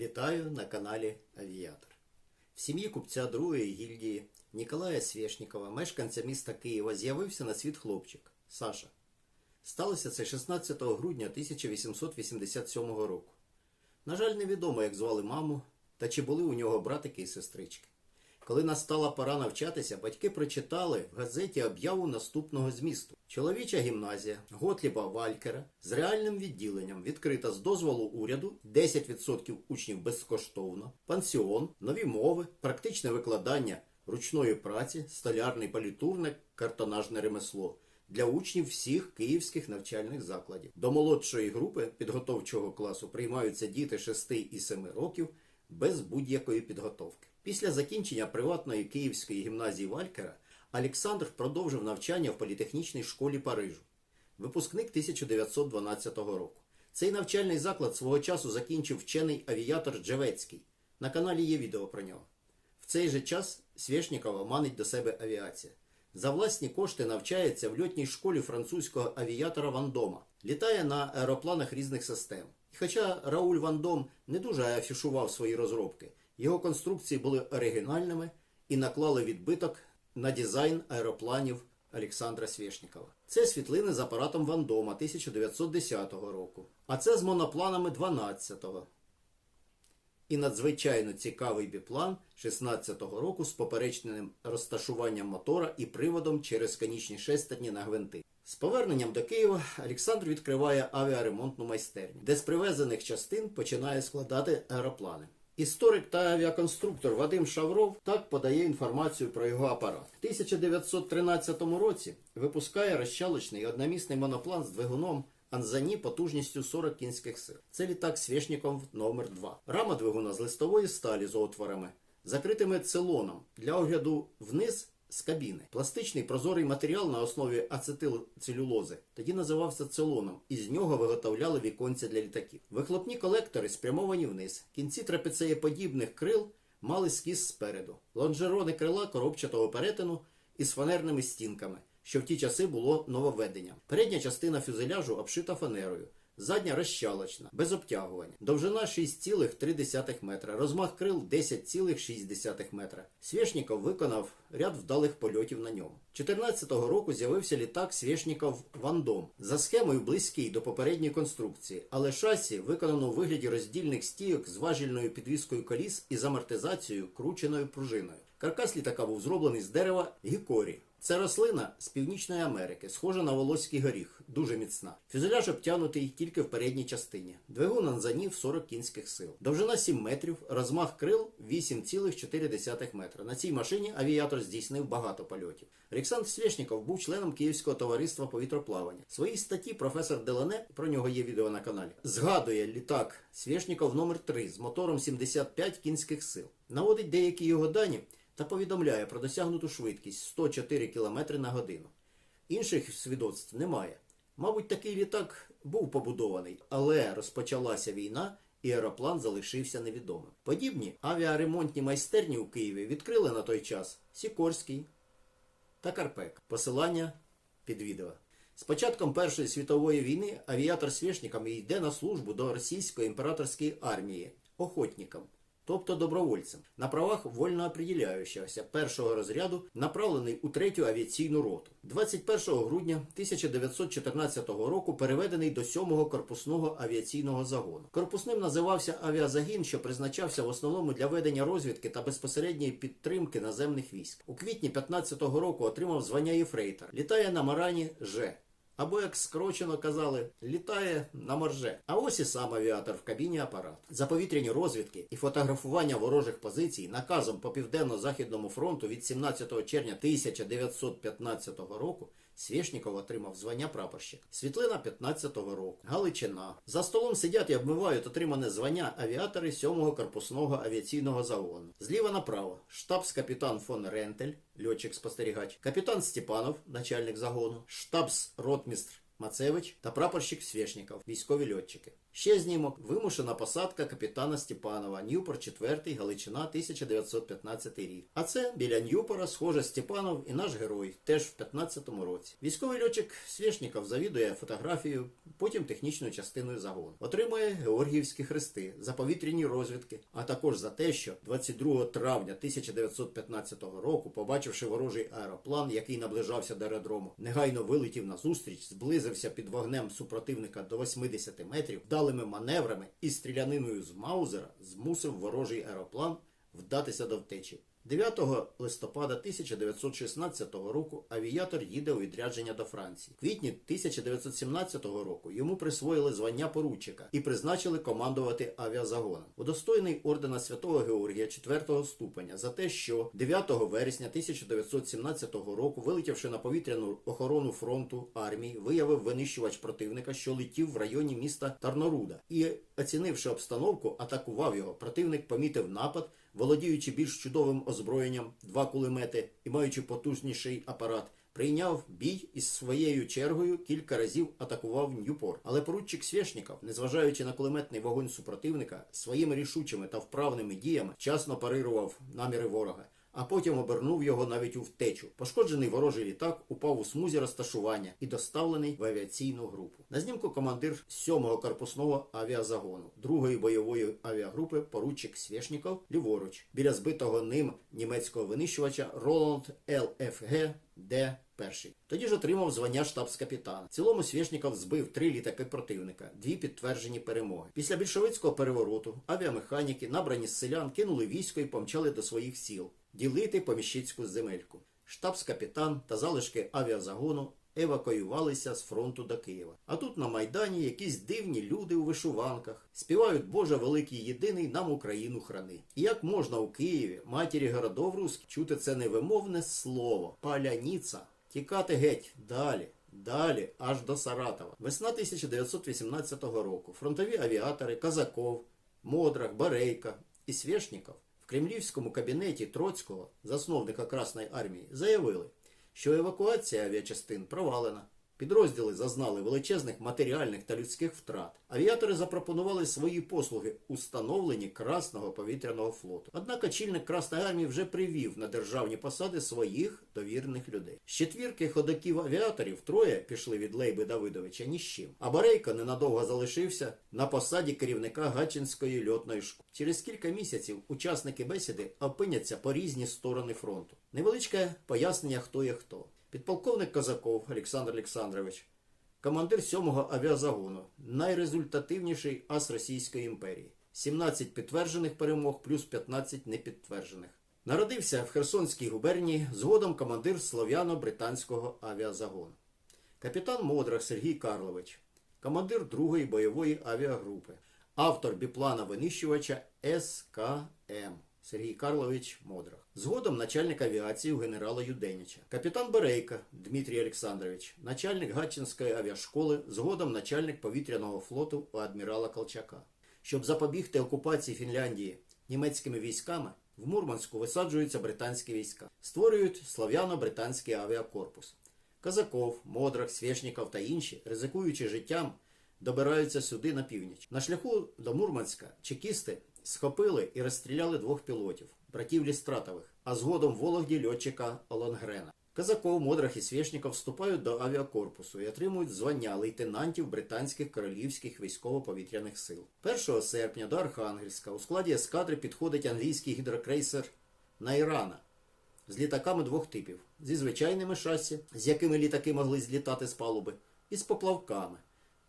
Вітаю на каналі Авіатор. В сім'ї купця другої гільдії Ніколая Свєшнікова, мешканця міста Києва, з'явився на світ хлопчик Саша. Сталося це 16 грудня 1887 року. На жаль, невідомо, як звали маму та чи були у нього братики і сестрички. Коли настала пора навчатися, батьки прочитали в газеті об'яву наступного змісту: Чоловіча гімназія Готліба Валькера з реальним відділенням відкрита з дозволу уряду 10% учнів безкоштовно, пансіон, нові мови, практичне викладання ручної праці, столярний політурник, картонажне ремесло для учнів всіх київських навчальних закладів. До молодшої групи підготовчого класу приймаються діти 6 і 7 років без будь-якої підготовки. Після закінчення приватної київської гімназії Валькера Олександр продовжив навчання в політехнічній школі Парижу. Випускник 1912 року. Цей навчальний заклад свого часу закінчив вчений авіатор Джевецький. На каналі є відео про нього. В цей же час Свєшнікова манить до себе авіація. За власні кошти навчається в льотній школі французького авіатора Вандома. Літає на аеропланах різних систем. І хоча Рауль Вандом не дуже афішував свої розробки, його конструкції були оригінальними і наклали відбиток на дизайн аеропланів Олександра Свєшнікова. Це світлини з апаратом Вандома 1910 року, а це з монопланами 12-го. І надзвичайно цікавий біплан 16-го року з поперечним розташуванням мотора і приводом через конічні шестерні на гвинти. З поверненням до Києва Олександр відкриває авіаремонтну майстерню, де з привезених частин починає складати аероплани. Історик та авіаконструктор Вадим Шавров так подає інформацію про його апарат. В 1913 році випускає розчалочний одномісний моноплан з двигуном Анзані потужністю 40 кінських сил. Це літак Свєшніков номер 2 Рама двигуна з листової сталі з отворами, закритими целоном для огляду вниз з кабіни. Пластичний прозорий матеріал на основі ацетилцелюлози тоді називався целоном, і з нього виготовляли віконця для літаків. Вихлопні колектори спрямовані вниз. Кінці трапецеєподібних крил мали скіз спереду. Лонжерони крила коробчатого перетину із фанерними стінками що в ті часи було нововведенням. Передня частина фюзеляжу обшита фанерою, задня розчалочна, без обтягування. Довжина 6,3 метра, розмах крил 10,6 метра. Свєшніков виконав ряд вдалих польотів на ньому. 14-го року з'явився літак Свєшніков Вандом за схемою близький до попередньої конструкції, але шасі виконано у вигляді роздільних стійок з важільною підвіскою коліс і з амортизацією крученою пружиною. Каркас літака був зроблений з дерева гікорі. Це рослина з Північної Америки, схожа на волоський горіх, дуже міцна. Фюзеляж обтянутий тільки в передній частині. Двигун Анзанів 40 кінських сил. Довжина 7 метрів, розмах крил 8,4 метра. На цій машині авіатор здійснив багато польотів. Олександр Свєшніков був членом Київського товариства повітроплавання. В своїй статті професор Делане, про нього є відео на каналі, згадує літак Свєшніков номер 3 з мотором 75 кінських сил. Наводить деякі його дані та повідомляє про досягнуту швидкість 104 км на годину. Інших свідоцтв немає. Мабуть, такий літак був побудований, але розпочалася війна і аероплан залишився невідомим. Подібні авіаремонтні майстерні у Києві відкрили на той час Сікорський та Карпек. Посилання під відео. З початком Першої світової війни авіатор Свєшніком йде на службу до російської імператорської армії охотникам тобто добровольцем, на правах вольно определяючогося першого розряду, направлений у третю авіаційну роту. 21 грудня 1914 року переведений до 7-го корпусного авіаційного загону. Корпусним називався авіазагін, що призначався в основному для ведення розвідки та безпосередньої підтримки наземних військ. У квітні 15-го року отримав звання єфрейтор. Літає на Марані Ж. Або, як скорочено казали, літає на морже. А ось і сам авіатор в кабіні апарат. За повітряні розвідки і фотографування ворожих позицій наказом по південно-західному фронту від 17 червня 1915 року Свєшніков отримав звання прапорщик. Світлина 15-го року. Галичина. За столом сидять і обмивають отримане звання авіатори 7-го корпусного авіаційного загону. Зліва направо штабс-капітан фон Рентель, льотчик-спостерігач, капітан Степанов, начальник загону, штабс-ротмістр Мацевич та прапорщик Свєшніков, військові льотчики. Ще знімок вимушена посадка капітана Степанова, Ньюпор 4, Галичина, 1915 рік. А це біля Ньюпора схоже Степанов і наш герой, теж в 15-му році. Військовий льотчик Свєшніков завідує фотографією, потім технічною частиною загону. Отримує Георгіївські хрести за повітряні розвідки, а також за те, що 22 травня 1915 року, побачивши ворожий аероплан, який наближався до аеродрому, негайно вилетів на зустріч, зблизився під вогнем супротивника до 80 метрів, вдалими маневрами і стріляниною з Маузера змусив ворожий аероплан вдатися до втечі. 9 листопада 1916 року авіатор їде у відрядження до Франції. В квітні 1917 року йому присвоїли звання поручика і призначили командувати авіазагоном. Удостоєний ордена Святого Георгія 4 ступеня за те, що 9 вересня 1917 року, вилетівши на повітряну охорону фронту армії, виявив винищувач противника, що летів в районі міста Тарноруда, і, оцінивши обстановку, атакував його. Противник помітив напад володіючи більш чудовим озброєнням, два кулемети і маючи потужніший апарат, прийняв бій і своєю чергою кілька разів атакував Ньюпор. Але поручик Свєшніков, незважаючи на кулеметний вогонь супротивника, своїми рішучими та вправними діями вчасно парирував наміри ворога. А потім обернув його навіть у втечу. Пошкоджений ворожий літак упав у смузі розташування і доставлений в авіаційну групу. На знімку командир 7-го корпусного авіазагону, 2-ї бойової авіагрупи поручик Свєшніков ліворуч, біля збитого ним німецького винищувача Роланд ЛФГ Д. Перший. Тоді ж отримав звання штабс-капітана. В цілому Свєшніков збив три літаки противника, дві підтверджені перемоги. Після більшовицького перевороту авіамеханіки, набрані з селян, кинули військо і помчали до своїх сіл ділити поміщицьку земельку. Штабс-капітан та залишки авіазагону евакуювалися з фронту до Києва. А тут на Майдані якісь дивні люди у вишиванках співають Боже великий єдиний нам Україну храни. І як можна у Києві, матері городов русських, чути це невимовне слово паляніца, тікати геть далі. Далі, аж до Саратова. Весна 1918 року. Фронтові авіатори Казаков, Модрах, Барейка і Свєшніков кремлівському кабінеті Троцького, засновника Красної армії, заявили, що евакуація авіачастин провалена. Підрозділи зазнали величезних матеріальних та людських втрат. Авіатори запропонували свої послуги у становленні Красного повітряного флоту. Однак очільник Красної армії вже привів на державні посади своїх довірних людей. З четвірки ходаків авіаторів троє пішли від Лейби Давидовича ні з чим. А Барейко ненадовго залишився на посаді керівника Гатчинської льотної школи. Через кілька місяців учасники бесіди опиняться по різні сторони фронту. Невеличке пояснення, хто є хто. Підполковник Казаков Олександр Олександрович, командир 7-го авіазагону, найрезультативніший ас Російської імперії. 17 підтверджених перемог плюс 15 непідтверджених. Народився в Херсонській губернії, згодом командир Слов'яно-британського авіазагону. Капітан Модрах Сергій Карлович, командир 2-ї бойової авіагрупи, автор біплана винищувача СКМ. Сергій Карлович Модрах. Згодом начальник авіації у генерала Юденіча. Капітан Берейка Дмитрій Олександрович, начальник Гатчинської авіашколи, згодом начальник повітряного флоту у адмірала Колчака. Щоб запобігти окупації Фінляндії німецькими військами, в Мурманську висаджуються британські війська. Створюють слав'яно-британський авіакорпус. Казаков, Модрах, Свєшніков та інші, ризикуючи життям, добираються сюди на північ. На шляху до Мурманська чекісти схопили і розстріляли двох пілотів, братів Лістратових, а згодом в Вологді льотчика Олонгрена. Казаков, Модрах і Свєшніков вступають до авіакорпусу і отримують звання лейтенантів британських королівських військово-повітряних сил. 1 серпня до Архангельська у складі ескадри підходить англійський гідрокрейсер Найрана з літаками двох типів: зі звичайними шасі, з якими літаки могли злітати з палуби, і з поплавками,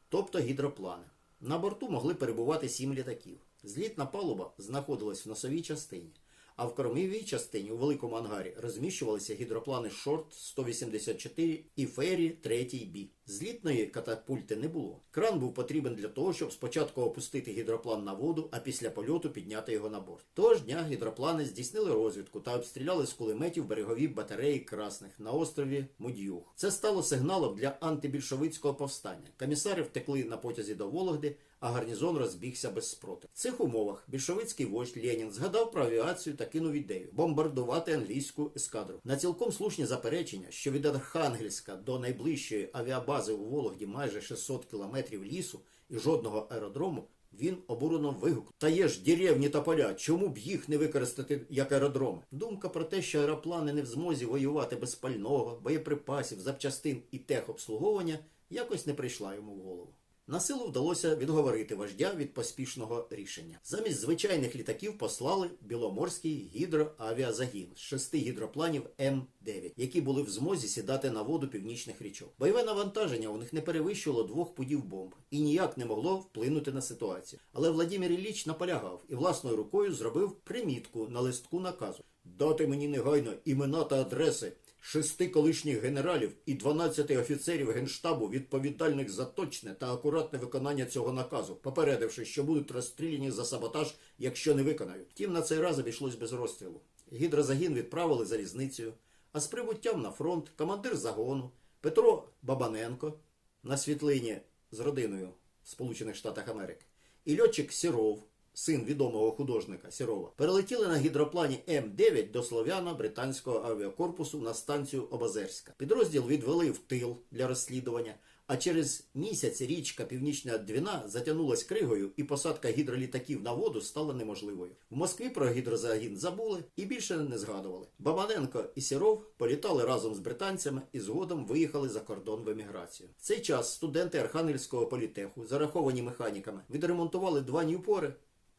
тобто гідроплани. На борту могли перебувати сім літаків. Злітна палуба знаходилась в носовій частині, а в кормовій частині у великому ангарі розміщувалися гідроплани Шорт 184 і Фері 3 бі. Злітної катапульти не було. Кран був потрібен для того, щоб спочатку опустити гідроплан на воду, а після польоту підняти його на борт. Того ж дня гідроплани здійснили розвідку та обстріляли з кулеметів берегові батареї красних на острові Муд'юх. Це стало сигналом для антибільшовицького повстання. Комісари втекли на потязі до Вологди, а гарнізон розбігся без спротиву. В цих умовах більшовицький вождь Ленін згадав про авіацію та кинув ідею бомбардувати англійську ескадру. На цілком слушні заперечення, що від Архангельська до найближчої авіабази у Вологді майже 600 кілометрів лісу і жодного аеродрому, він обурено вигукнув. Та є ж деревні та поля, чому б їх не використати як аеродроми? Думка про те, що аероплани не в змозі воювати без пального, боєприпасів, запчастин і техобслуговування, якось не прийшла йому в голову. На силу вдалося відговорити вождя від поспішного рішення. Замість звичайних літаків послали Біломорський гідроавіазагін з шести гідропланів М9, які були в змозі сідати на воду північних річок. Бойове навантаження у них не перевищувало двох пудів бомб і ніяк не могло вплинути на ситуацію. Але Владимир Ілліч наполягав і власною рукою зробив примітку на листку наказу: дати мені негайно імена та адреси шести колишніх генералів і 12 офіцерів генштабу відповідальних за точне та акуратне виконання цього наказу, попередивши, що будуть розстріляні за саботаж, якщо не виконають. Втім, на цей раз обійшлось без розстрілу. Гідрозагін відправили залізницею, а з прибуттям на фронт командир загону Петро Бабаненко на світлині з родиною в Сполучених Штатах Америки і льотчик Сіров, син відомого художника Сірова, перелетіли на гідроплані М9 до слов'яно-британського авіакорпусу на станцію Обозерська. Підрозділ відвели в тил для розслідування. А через місяць річка Північна Двіна затягнулась кригою, і посадка гідролітаків на воду стала неможливою. В Москві про гідрозагін забули і більше не згадували. Бабаненко і Сіров політали разом з британцями і згодом виїхали за кордон в еміграцію. В цей час студенти Архангельського політеху, зараховані механіками, відремонтували два ньюпори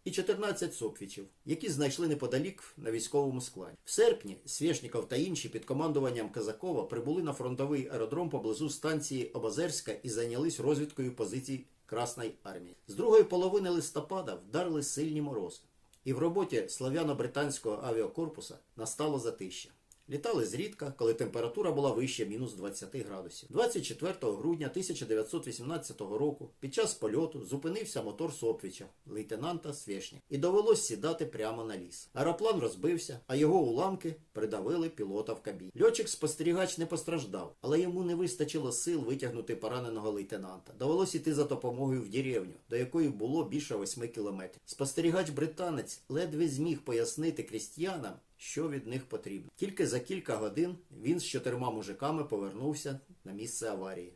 і 14 сопвічів, які знайшли неподалік на військовому складі. В серпні Свєшніков та інші під командуванням Казакова прибули на фронтовий аеродром поблизу станції Обозерська і зайнялись розвідкою позицій Красної армії. З другої половини листопада вдарили сильні морози, і в роботі славяно-британського авіакорпуса настало затища. Літали зрідка, коли температура була вище мінус 20 градусів. 24 грудня 1918 року під час польоту зупинився мотор Сопвіча, лейтенанта Свєшні, і довелось сідати прямо на ліс. Аероплан розбився, а його уламки придавили пілота в кабіні. Льотчик-спостерігач не постраждав, але йому не вистачило сил витягнути пораненого лейтенанта. Довелось іти за допомогою в деревню, до якої було більше 8 кілометрів. Спостерігач-британець ледве зміг пояснити крістіянам, що від них потрібно. Тільки за кілька годин він з чотирма мужиками повернувся на місце аварії.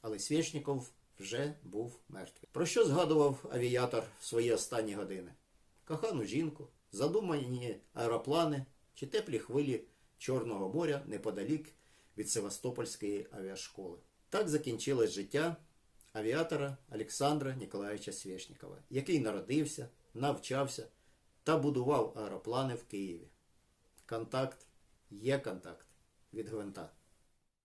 Але Свєшніков вже був мертвий. Про що згадував авіатор в свої останні години? Кохану жінку, задумані аероплани чи теплі хвилі Чорного моря неподалік від Севастопольської авіашколи. Так закінчилось життя авіатора Олександра Ніколаєвича Свєшнікова, який народився, навчався та будував аероплани в Києві. Контакт є контакт від гвинта.